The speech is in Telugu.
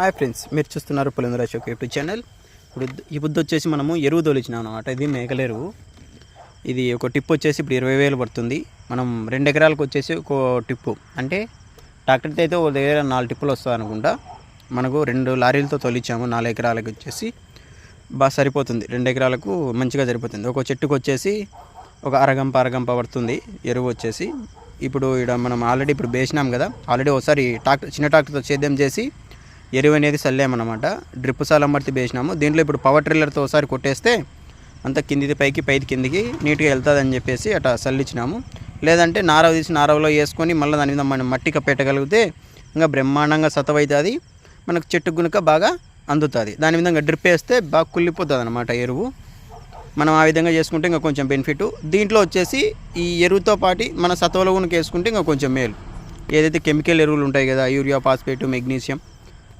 హాయ్ ఫ్రెండ్స్ మీరు చూస్తున్నారు పులిందర అశోక్ యూట్యూబ్ ఛానల్. ఇప్పుడు ఈ బుద్ధి వచ్చేసి మనము ఎరువు తోలిచ్చినాం అనమాట ఇది మేకల ఎరువు. ఇది ఒక టిప్ వచ్చేసి ఇప్పుడు ఇరవై వేలు పడుతుంది. మనం రెండు ఎకరాలకు వచ్చేసి ఒక టిప్పు అంటే ట్రాక్టర్తో అయితే ఒక దగ్గర నాలుగు టిప్పులు వస్తుంది అనుకుంటా. మనకు రెండు లారీలతో తోలిచ్చాము నాలుగు ఎకరాలకు వచ్చేసి బాగా సరిపోతుంది. రెండు ఎకరాలకు మంచిగా సరిపోతుంది. ఒక చెట్టుకు వచ్చేసి ఒక అరగంప అరగంప పడుతుంది ఎరువు వచ్చేసి. ఇప్పుడు ఇక్కడ మనం ఆల్రెడీ ఇప్పుడు వేసినాం కదా. ఆల్రెడీ ఒకసారి ట్రాక్టర్ చిన్న ట్రాక్టర్తో సేద్యం చేసి ఎరువు అనేది చల్లామన్నమాట డ్రిప్ సాలంబర్తి వేసినాము దీంట్లో ఇప్పుడు పవర్ ట్రిల్లర్తో ఒకసారి కొట్టేస్తే అంత కిందిది పైకి పైకి కిందికి నీట్గా వెళ్తుంది అని చెప్పేసి అట్లా చల్లించినాము లేదంటే నారవ తీసి నారవలో వేసుకొని మళ్ళీ దాని మీద మనం మట్టిక పెట్టగలిగితే ఇంకా బ్రహ్మాండంగా సతవవుతుంది మనకు చెట్టు గునుక బాగా అందుతుంది. దాని విధంగా డ్రిప్ వేస్తే బాగా కుళ్ళిపోతుంది అనమాట ఎరువు. మనం ఆ విధంగా చేసుకుంటే ఇంకా కొంచెం బెనిఫిట్ దీంట్లో వచ్చేసి ఈ ఎరువుతో పాటు మన సత్వలో గుణకి వేసుకుంటే ఇంకా కొంచెం మేలు. ఏదైతే కెమికల్ ఎరువులు ఉంటాయి కదా యూరియా ఫాస్ఫేట్ మెగ్నీషియం